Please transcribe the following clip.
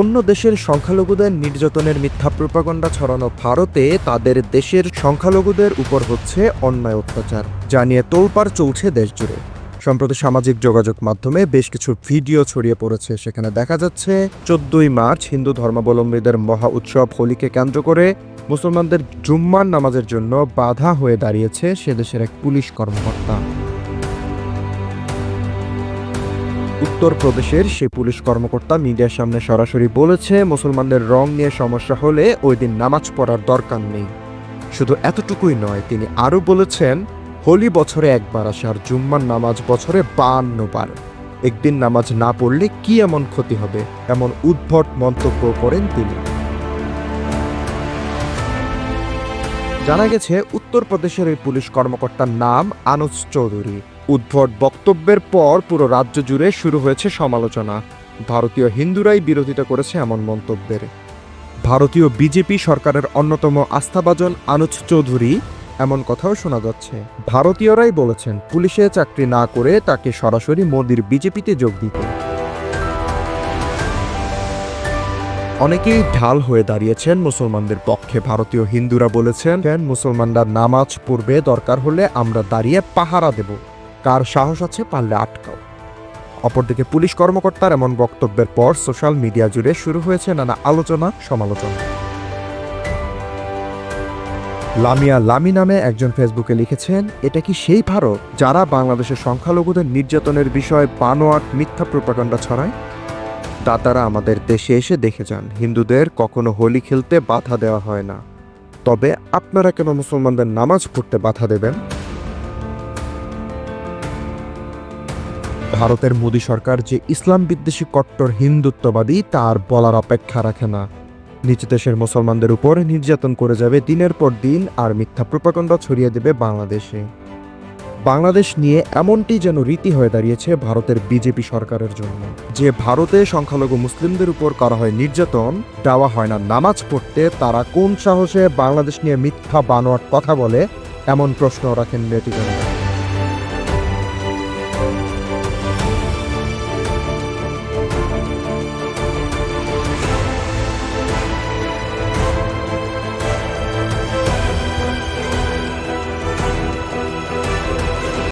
অন্য দেশের সংখ্যালঘুদের নির্যাতনের মিথ্যা প্রপাগণ্ডা ছড়ানো ভারতে তাদের দেশের সংখ্যালঘুদের উপর হচ্ছে অন্যায় অত্যাচার, যা নিয়ে তোলপাড় চলছে দেশ জুড়ে সম্প্রতি সামাজিক যোগাযোগ মাধ্যমে বেশ কিছু ভিডিও ছড়িয়ে পড়েছে, সেখানে দেখা যাচ্ছে চোদ্দই মার্চ হিন্দু ধর্মাবলম্বীদের মহা উৎসব হোলিকে কেন্দ্র করে মুসলমানদের জুম্মান নামাজের জন্য বাধা হয়ে দাঁড়িয়েছে সে দেশের এক পুলিশ কর্মকর্তা। উত্তরপ্রদেশের সেই পুলিশ কর্মকর্তা মিডিয়ার সামনে সরাসরি বলেছে, মুসলমানদের রং নিয়ে সমস্যা হলে ওই দিন নামাজ পড়ার দরকার নেই। শুধু এতটুকুই নয়, তিনি আরও বলেছেন, হোলি বছরে একবার আসে আর জুম্মার নামাজ বছরে বান্ন বার একদিন নামাজ না পড়লে কি এমন ক্ষতি হবে? এমন উদ্ভট মন্তব্য করেন তিনি। জানা গেছে, উত্তরপ্রদেশের এই পুলিশ কর্মকর্তার নাম আনুজ চৌধুরী। উদ্ভট বক্তব্যের পর পুরো রাজ্য জুড়ে শুরু হয়েছে সমালোচনা। ভারতীয় হিন্দুরাই বিরোধিতা করেছে এমন মন্তব্যের। ভারতীয় বিজেপি সরকারের অন্যতম আস্থাভাজন আনুজ চৌধুরী এমন কথাও শোনা যাচ্ছে। ভারতীয়রাই বলেছেন, পুলিশে চাকরি না করে তাকে সরাসরি মোদির বিজেপিতে যোগ দিতে। অনেকেই ঢাল হয়ে দাঁড়িয়েছেন মুসলমানদের পক্ষে। ভারতীয় হিন্দুরা বলেছেন মুসলমানরা নামাজ পড়বে, দরকার হলে আমরা দাঁড়িয়ে পাহারা দেব। কার সাহস আছে পারলে আটকাও। অপরদিকে পুলিশ কর্মকর্তার এমন বক্তব্যের পর সোশ্যাল মিডিয়া জুড়ে শুরু হয়েছে নানা আলোচনা, সমালোচনা। লামিয়া লামি নামে একজন ফেসবুকে লিখেছেন, এটা কি সেই ভারত যারা বাংলাদেশের সংখ্যালঘুদের নির্যাতনের বিষয়ে বানোয়াট মিথ্যা প্রপাগান্ডা ছড়ায়? দাতারা আমাদের দেশে এসে দেখে যান, হিন্দুদের কখনো হোলি খেলতে বাধা দেওয়া হয় না। তবে আপনারা কেন মুসলমানদের নামাজ পড়তে বাধা দেবেন? ভারতের মোদী সরকার যে ইসলাম বিদ্বেষী কট্টর হিন্দুত্ববাদী, তার বলার অপেক্ষা রাখে না। নিজ দেশের মুসলমানদের উপর নির্যাতন করে যাবে দিনের পর দিন আর মিথ্যা প্রপাগণ্ডা ছড়িয়ে দেবে বাংলাদেশে। বাংলাদেশ নিয়ে এমনটি যেন রীতি হয়ে দাঁড়িয়েছে ভারতের বিজেপি সরকারের জন্য। যে ভারতে সংখ্যালঘু মুসলিমদের উপর করা হয় নির্যাতন, দেওয়া হয় না নামাজ পড়তে, তারা কোন সাহসে বাংলাদেশ নিয়ে মিথ্যা বানোয়াট কথা বলে, এমন প্রশ্ন রাখেন নেটিজনরা।